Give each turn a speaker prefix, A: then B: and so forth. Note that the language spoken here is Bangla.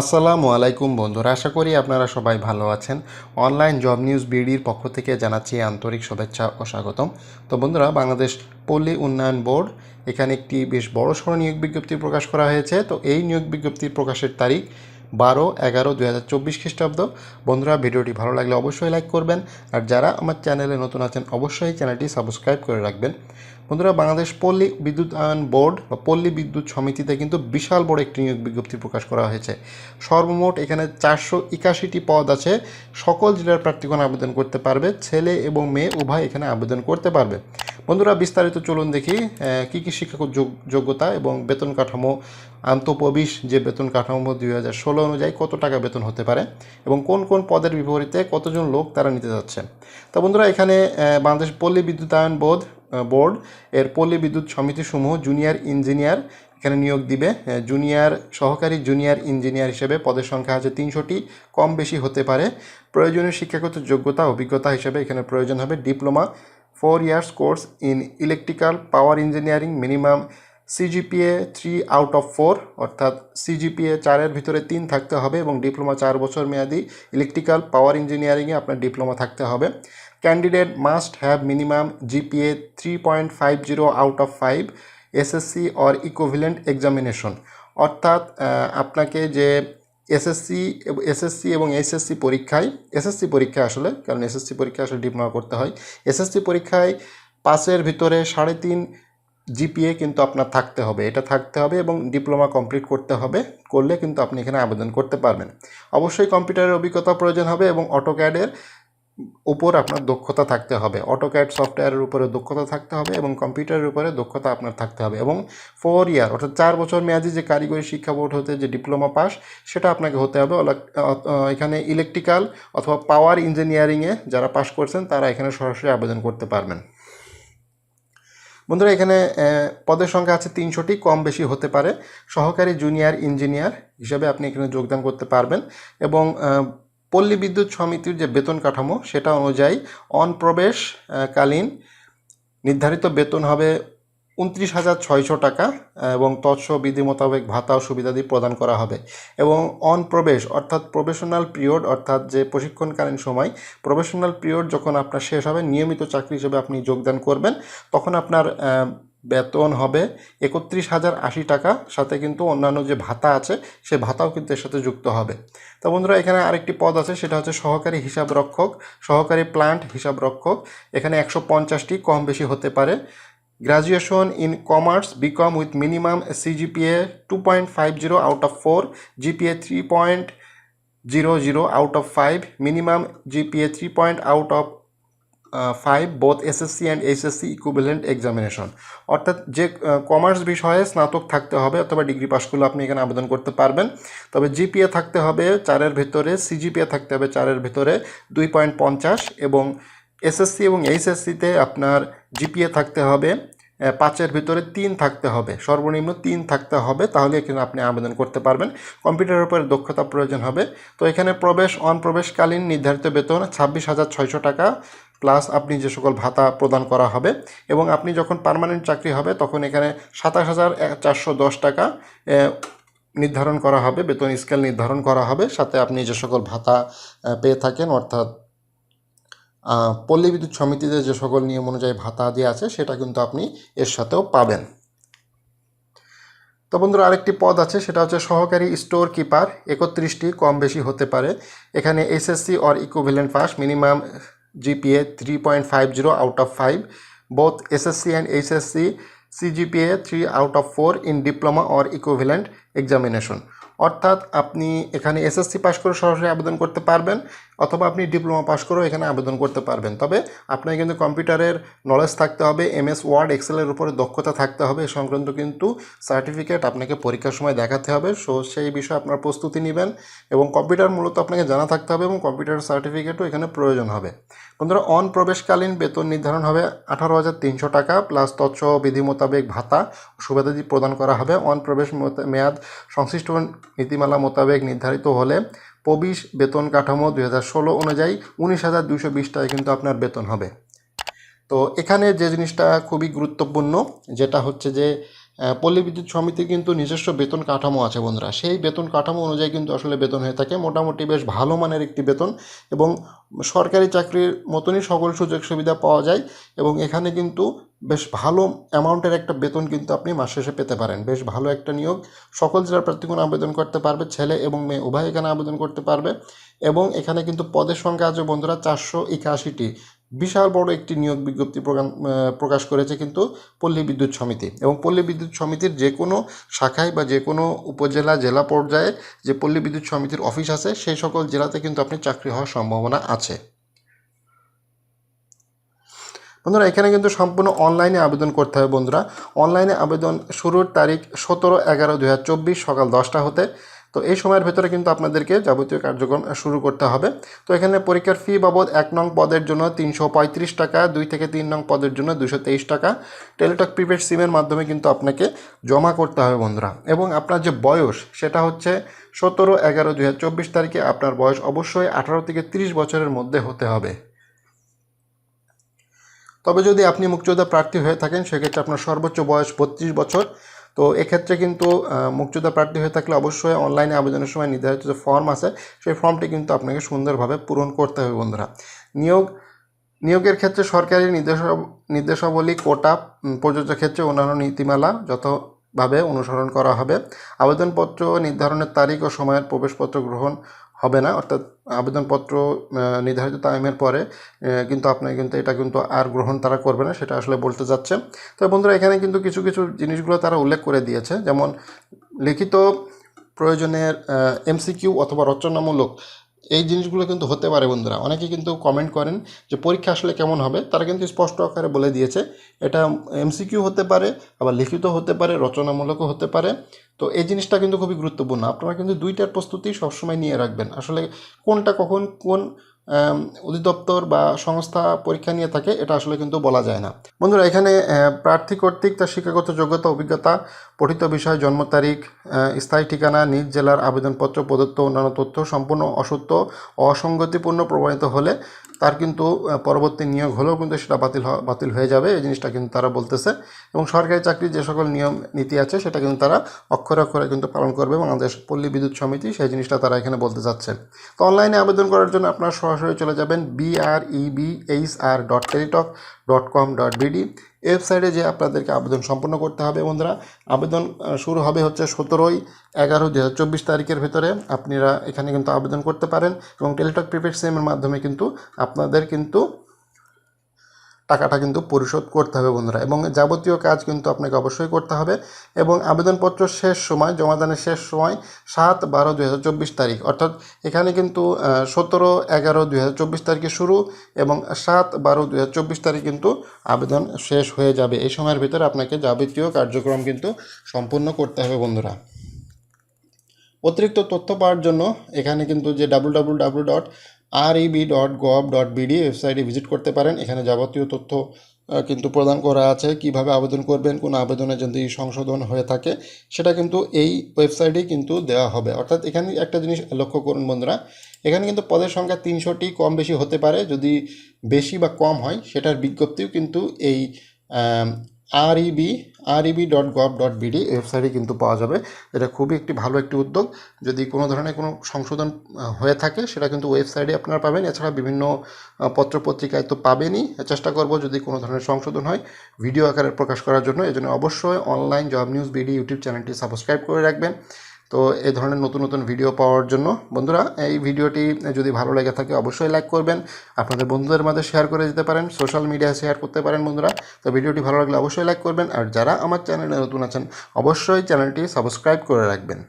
A: আসসালামু আলাইকুম বন্ধুরা, আশা করি আপনারা সবাই ভালো আছেন। অনলাইন জব নিউজ বিডির পক্ষ থেকে জানাচ্ছি আন্তরিক শুভেচ্ছা ও স্বাগতম। তো বন্ধুরা, বাংলাদেশ পল্লী উন্নয়ন বোর্ড, এখানে একটি বেশ বড় সড় নিয়োগ বিজ্ঞপ্তি প্রকাশ করা হয়েছে। তো এই নিয়োগ বিজ্ঞপ্তি প্রকাশের তারিখ বারো, এগারো, দুই হাজার চব্বিশ খ্রিস্টাব্দ। বন্ধুরা, ভিডিওটি ভালো লাগলে অবশ্যই লাইক করবেন। আর যারা আমার চ্যানেলে নতুন আছেন, অবশ্যই চ্যানেলটি সাবস্ক্রাইব করে রাখবেন। বন্ধুরা, বাংলাদেশ পল্লী বিদ্যুৎ আয়ন বোর্ড বা পল্লী বিদ্যুৎ সমিতিতে কিন্তু বিশাল বড় একটি নিয়োগ বিজ্ঞপ্তি প্রকাশ করা হয়েছে। সর্বমোট এখানে চারশো একাশিটি পদ আছে। সকল জেলার প্রার্থীগণ আবেদন করতে পারবে। ছেলে এবং মেয়ে উভয় এখানে আবেদন করতে পারবে। বন্ধুরা, বিস্তারিত চলুন দেখি কি কি শিক্ষাগত যোগ্যতা এবং বেতন কাঠামো, আন্তঃপ্রবিশ যে বেতন কাঠামো দুই হাজার ষোলো অনুযায়ী কত টাকা বেতন হতে পারে এবং কোন কোন পদের বিপরীতে কতজন লোক তারা নিতে যাচ্ছে। তো বন্ধুরা, এখানে বাংলাদেশ পল্লী বিদ্যুতায়ন বোর্ড বোর্ড, এর পল্লী বিদ্যুৎ সমিতিসমূহ জুনিয়র ইঞ্জিনিয়ার এখানে নিয়োগ দিবে। জুনিয়র, সহকারী জুনিয়র ইঞ্জিনিয়ার হিসেবে পদের সংখ্যা আছে তিনশোটি, কম বেশি হতে পারে। প্রয়োজনীয় শিক্ষাগত যোগ্যতা, অভিজ্ঞতা হিসেবে এখানে প্রয়োজন হবে diploma four years course in electrical power engineering minimum CGPA three out of four অর্থাৎ সিজিপিএ চারের ভিতরে তিন থাকতে হবে এবং ডিপ্লোমা চার বছর মেয়াদি ইলেকট্রিক্যাল পাওয়ার ইঞ্জিনিয়ারিংয়ে আপনার ডিপ্লোমা থাকতে হবে। Candidate must have minimum GPA three point five zero out of five SSC or equivalent examination অর্থাৎ আপনাকে যে এসএসসি এসএসসি এবং এসএসসি পরীক্ষায় এসএসসি পরীক্ষায় আসলে, কারণ এসএসসি পরীক্ষায় আসলে ডিপ্লোমা করতে হয়। এসএসসি পরীক্ষায় পাঁচের ভিতরে সাড়ে তিন জিপিএ কিন্তু আপনার থাকতে হবে। এটা থাকতে হবে এবং ডিপ্লোমা কমপ্লিট করতে হবে, করলে কিন্তু আপনি এখানে আবেদন করতে পারবেন। অবশ্যই কম্পিউটারের অভিজ্ঞতা প্রয়োজন হবে এবং অটোক্যাডের উপর আপনার দক্ষতা থাকতে হবে। অটোক্যাড সফটওয়্যারের উপরে দক্ষতা থাকতে হবে এবং কম্পিউটারের উপরে দক্ষতা আপনার থাকতে হবে এবং ফোর ইয়ার অর্থাৎ চার বছর মেয়াদি যে কারিগরি শিক্ষা বোর্ড হতে যে ডিপ্লোমা পাস সেটা আপনাকে হতে হবে। এখানে ইলেকট্রিক্যাল অথবা পাওয়ার ইঞ্জিনিয়ারিংয়ে যারা পাশ করছেন, তারা এখানে সরাসরি আবেদন করতে পারবেন। বন্ধুরা, এখানে পদের সংখ্যা আছে তিনশোটি, কম বেশি হতে পারে। সহকারী জুনিয়র ইঞ্জিনিয়ার হিসাবে আপনি এখানে যোগদান করতে পারবেন এবং পল্লী বিদ্যুৎ সমিতির যে বেতন কাঠামো সেটা অনুযায়ী অনপ্রবেশ আহ, কালীন নির্ধারিত বেতন হবে উনত্রিশ হাজার ছয়শো টাকা এবং তৎস বিধি মোতাবেক ভাতা ও সুবিধাদি প্রদান করা হবে। এবং অন প্রবেশ অর্থাৎ প্রফেশনাল পিরিয়ড অর্থাৎ যে প্রশিক্ষণকালীন সময় প্রফেশনাল পিরিয়ড যখন আপনার শেষ হবে নিয়মিত চাকরি হিসেবে আপনি যোগদান করবেন তখন আপনার বেতন হবে একত্রিশ হাজার আশি টাকা। সাথে কিন্তু অন্যান্য যে ভাতা আছে, সে ভাতাও কিন্তু এর সাথে যুক্ত হবে। তো বন্ধুরা, এখানে আরেকটি পদ আছে, সেটা হচ্ছে সহকারী হিসাব রক্ষক, সহকারী প্লান্ট হিসাব রক্ষক। এখানে একশো পঞ্চাশটি কম বেশি হতে পারে। Graduation in commerce BCom with minimum CGPA two point five zero out of four GPA three point zero zero out of five minimum GPA three point out of five both SSC and HSC equivalent examination অর্থাৎ যে কমার্স বিষয়ে স্নাতক থাকতে হবে অথবা ডিগ্রি পাস করলে আপনি এখানে আবেদন করতে পারবেন। তবে জিপিএ থাকতে হবে চারের ভেতরে সিজিপিএ থাকতে হবে চারের ভেতরে দুই পয়েন্ট পঞ্চাশ এবং এসএসসি এবং এইচএসসিতে আপনার জিপিএ থাকতে হবে পাঁচের ভিতরে তিন থাকতে হবে। সর্বনিম্ন তিন থাকতে হবে, তাহলে এখানে আপনি আবেদন করতে পারবেন। কম্পিউটারের উপরে দক্ষতা প্রয়োজন হবে। তো এখানে প্রবেশ অন প্রবেশকালীন নির্ধারিত বেতন ছাব্বিশ হাজার ছয়শো টাকা। প্লাস আপনি যে সকল ভাতা প্রদান করা হবে এবং আপনি যখন পার্মানেন্ট চাকরি হবে, তখন এখানে সাতাশ হাজার চারশো দশ টাকা নির্ধারণ করা হবে, বেতন স্কেল নির্ধারণ করা হবে। সাথে আপনি যে সকল ভাতা পেয়ে থাকেন, অর্থাৎ পল্লী বিদ্যুৎ সমিতিতে যে সকল নিয়ম অনুযায়ী ভাতা দিয়ে আছে, সেটা কিন্তু আপনি এর সাথেও পাবেন। তো বন্ধুরা, আরেকটি পদ আছে, সেটা হচ্ছে সহকারী স্টোর কিপার একত্রিশটি কম বেশি হতে পারে। এখানে SSC or equivalent pass minimum five zero out of five both SSC and HSC CGPA three out of four in diploma or equivalent examination অর্থাৎ আপনি এখানে এসএসসি পাশ করে সরাসরি আবেদন করতে পারবেন। অথবা আপনি ডিপ্লোমা পাস করেও এখানে আবেদন করতে পারবেন। তবে আপনার কিন্তু কম্পিউটারের নলেজ থাকতে হবে এমএস ওয়ার্ড এক্সেলের উপরে দক্ষতা থাকতে হবে সংক্রান্ত কিন্তু সার্টিফিকেট আপনাকে পরীক্ষার সময় দেখাতে হবে। সো সেই বিষয়ে আপনার প্রস্তুতি নেবেন এবং কম্পিউটার মূলত আপনাকে জানা থাকতে হবে এবং কম্পিউটার সার্টিফিকেটও এখানে প্রয়োজন হবে। বন্ধুরা অন প্রবেশকালীন বেতন নির্ধারণ হবে আঠারো হাজার তিনশো টাকা প্লাস তৎস বিধি মোতাবেক ভাতা সুবিধাদি প্রদান করা হবে। অন প্রবেশ মেয়াদ সংশ্লিষ্ট নীতিমালা মোতাবেক নির্ধারিত হলে প্রবিশ বেতন কাঠামো দুই হাজার ষোলো অনুযায়ী উনিশ হাজার দুশো বিশ কিন্তু আপনার বেতন হবে। তো এখানে যে জিনিসটা খুবই গুরুত্বপূর্ণ, যেটা হচ্ছে যে পল্লী বিদ্যুৎ সমিতির কিন্তু নিজস্ব বেতন কাঠামো আছে বন্ধুরা। সেই বেতন কাঠামো অনুযায়ী কিন্তু আসলে বেতন হয়ে থাকে। মোটামুটি বেশ ভালো মানের একটি বেতন এবং সরকারি চাকরির মতনই সকল সুযোগ সুবিধা পাওয়া যায় এবং এখানে কিন্তু বেশ ভালো অ্যামাউন্টের একটা বেতন কিন্তু আপনি মাস শেষে পেতে পারেন। বেশ ভালো একটা নিয়োগ। সকল জেলার প্রার্থীগণ আবেদন করতে পারবে, ছেলে এবং মেয়ে, উভয় এখানে আবেদন করতে পারবে এবং এখানে কিন্তু পদের সংখ্যা আছে বন্ধুরা চারশো একাশিটি। বিশাল বড় একটি নিয়োগ বিজ্ঞপ্তি প্রকাশ করেছে কিন্তু পল্লী বিদ্যুৎ সমিতি এবং পল্লী বিদ্যুৎ সমিতির যে কোনো শাখায় বা যে কোনো উপজেলা, জেলা পর্যায়ে যে পল্লী বিদ্যুৎ সমিতির অফিস আছে, সেই সকল জেলাতে কিন্তু আপনি চাকরি হওয়ার সম্ভাবনা আছে। বন্ধুরা, এখানে কিন্তু সম্পূর্ণ অনলাইনে আবেদন করতে হবে বন্ধুরা। অনলাইনে আবেদন শুরুর তারিখ সতেরো এগারো দু সকাল দশটা হতে তো এই সময়ের ভেতরে কিন্তু আপনাদেরকে যাবতীয় কার্যক্রম শুরু করতে হবে। তো এখানে পরীক্ষার ফি বাবদ এক নং পদের জন্য তিনশো পঁয়ত্রিশ টাকা, দুই থেকে তিন নং পদের জন্য দুশো টাকা। টেলিটক প্রিপেড সিমের মাধ্যমে কিন্তু আপনাকে জমা করতে হবে বন্ধুরা। এবং আপনার যে বয়স, সেটা হচ্ছে সতেরো, এগারো, দুই তারিখে আপনার বয়স অবশ্যই আঠারো থেকে তিরিশ বছরের মধ্যে হতে হবে। তবে যদি আপনি মুক্তিযোদ্ধা প্রার্থী হয়ে থাকেন, সেক্ষেত্রে আপনার সর্বোচ্চ বয়স বত্রিশ বছর। তো এক্ষেত্রে কিন্তু মুক্তিযোদ্ধা প্রার্থী হয়ে থাকলে অবশ্যই অনলাইনে আবেদনের সময় নির্ধারিত যে ফর্ম আছে, সেই ফর্মটি কিন্তু আপনাকে সুন্দরভাবে পূরণ করতে হবে বন্ধুরা। নিয়োগ, নিয়োগের ক্ষেত্রে সরকারি নির্দেশ, নির্দেশাবলী, কোটা প্রযোজ্য ক্ষেত্রে অন্যান্য নীতিমালা যথাভাবে অনুসরণ করা হবে, আবেদনপত্র নির্ধারণের তারিখ ও সময়ের প্রবেশপত্র গ্রহণ হবে না, অর্থাৎ আবেদনপত্র নির্ধারিত টাইমের পরে কিন্তু আপনাকে কিন্তু এটা কিন্তু আর গ্রহণ তারা করবে না, সেটা আসলে বলতে যাচ্ছে। তো বন্ধুরা, এখানে কিন্তু কিছু কিছু জিনিসগুলো তারা উল্লেখ করে দিয়েছে। যেমন লিখিত প্রয়োজনের এমসিকিউ অথবা রচনামূলক এই জিনিসগুলো কিন্তু হতে পারে বন্ধুরা। অনেকে কিন্তু কমেন্ট করেন যে পরীক্ষা আসলে কেমন হবে? তারা কিন্তু স্পষ্ট আকারে বলে দিয়েছে। এটা এমসিকিউ হতে পারে, আবার লিখিত হতে পারে, রচনামূলকও হতে পারে। তো এই জিনিসটা কিন্তু খুবই গুরুত্বপূর্ণ। আপনারা কিন্তু দুইটার প্রস্তুতি সবসময় নিয়ে রাখবেন। আসলে কোনটা কখন, কোন অধিদপ্তর বা সংস্থা পরীক্ষা নিয়ে থাকে, এটা আসলে কিন্তু বলা যায় না। বন্ধুরা, এখানে প্রার্থী কর্তৃক তার শিক্ষাগত যোগ্যতা, অভিজ্ঞতা, পঠিত বিষয়, জন্ম তারিখ স্থায়ী ঠিকানা, নিজ জেলার আবেদনপত্র, প্রদত্ত অন্যান্য তথ্য সম্পূর্ণ অসত্য, অসঙ্গতিপূর্ণ প্রমাণিত হলে তার কিন্তু পরবর্তী নিয়োগ হলেও কিন্তু সেটা বাতিল বাতিল হয়ে যাবে, এই জিনিসটা কিন্তু তারা বলতেছে। এবং সরকারি চাকরির যে সকল নিয়ম, নীতি আছে, সেটা কিন্তু তারা অক্ষরে অক্ষরে কিন্তু পালন করবে বাংলাদেশ পল্লী বিদ্যুৎ সমিতি সেই জিনিসটা তারা এখানে বলতে যাচ্ছে। তো অনলাইনে আবেদন করার জন্য আপনারা সরাসরি চলে যাবেন BREBHR R dot Teletalk dot com dot BD ওয়েবসাইটে যে আপনাদেরকে আবেদন সম্পন্ন করতে হবে। বন্ধুরা, আবেদন শুরু হবে হচ্ছে সতেরোই এগারো দু হাজার চব্বিশ তারিখের ভেতরে। আপনারা এখানে কিন্তু আবেদন করতে পারেন এবং টেলিটক প্রিপেড সিমের মাধ্যমে কিন্তু আপনাদের কিন্তু টাকাটা কিন্তু পরিশোধ করতে হবে বন্ধুরা। এবং যাবতীয় কাজ কিন্তু আপনাকে অবশ্যই করতে হবে। এবং আবেদনপত্র শেষ সময়, জমাদানের শেষ সময় সাত বারো দুই তারিখ। অর্থাৎ এখানে কিন্তু সতেরো এগারো দুই তারিখে শুরু এবং সাত বারো দুই তারিখ কিন্তু আবেদন শেষ হয়ে যাবে। এই সময়ের ভিতরে আপনাকে যাবতীয় কার্যক্রম কিন্তু সম্পূর্ণ করতে হবে বন্ধুরা। অতিরিক্ত তথ্য পাওয়ার জন্য এখানে কিন্তু যে W W W dot R E B dot gov dot BD visit করতে পারেন। এখানে যাবতীয় তথ্য কিন্তু প্রদান করা আছে। কীভাবে আবেদন করবেন, কোন আবেদনে যদি সংশোধন হয়ে থাকে, সেটা কিন্তু এই ওয়েবসাইটেই কিন্তু দেওয়া হবে। অর্থাৎ এখানে একটা জিনিস লক্ষ্য করুন বন্ধুরা, এখানে কিন্তু পদের সংখ্যা তিনশোটি, কম বেশি হতে পারে। যদি বেশি বা কম হয়, সেটার বিজ্ঞপ্তিও কিন্তু এই R EB R EB dot gov dot BD ওয়েবসাইটে কিন্তু পাওয়া যাবে। এটা খুবই একটি ভালো একটি উদ্যোগ। যদি কোনো ধরনের কোনো সংশোধন হয়ে থাকে, সেটা কিন্তু ওয়েবসাইটে আপনারা পাবেন। এছাড়া বিভিন্ন পত্রপত্রিকায় তো পাবেনই। চেষ্টা করব যদি কোনো ধরনের সংশোধন হয় ভিডিও আকারে প্রকাশ করার জন্য। এজন্য অবশ্যই online job news BD YouTube চ্যানেলটি সাবস্ক্রাইব করে রাখবেন। তো এই ধরনের নতুন নতুন ভিডিও পাওয়ার জন্য বন্ধুরা, এই ভিডিওটি যদি ভালো লেগে থাকে অবশ্যই লাইক করবেন। আপনাদের বন্ধুদের মাঝে শেয়ার করে দিতে পারেন সোশ্যাল মিডিয়ায় শেয়ার করতে পারেন বন্ধুরা। তো ভিডিওটি ভালো লাগলে অবশ্যই লাইক করবেন, আর যারা আমার চ্যানেলে নতুন আছেন, অবশ্যই চ্যানেলটি সাবস্ক্রাইব করে রাখবেন।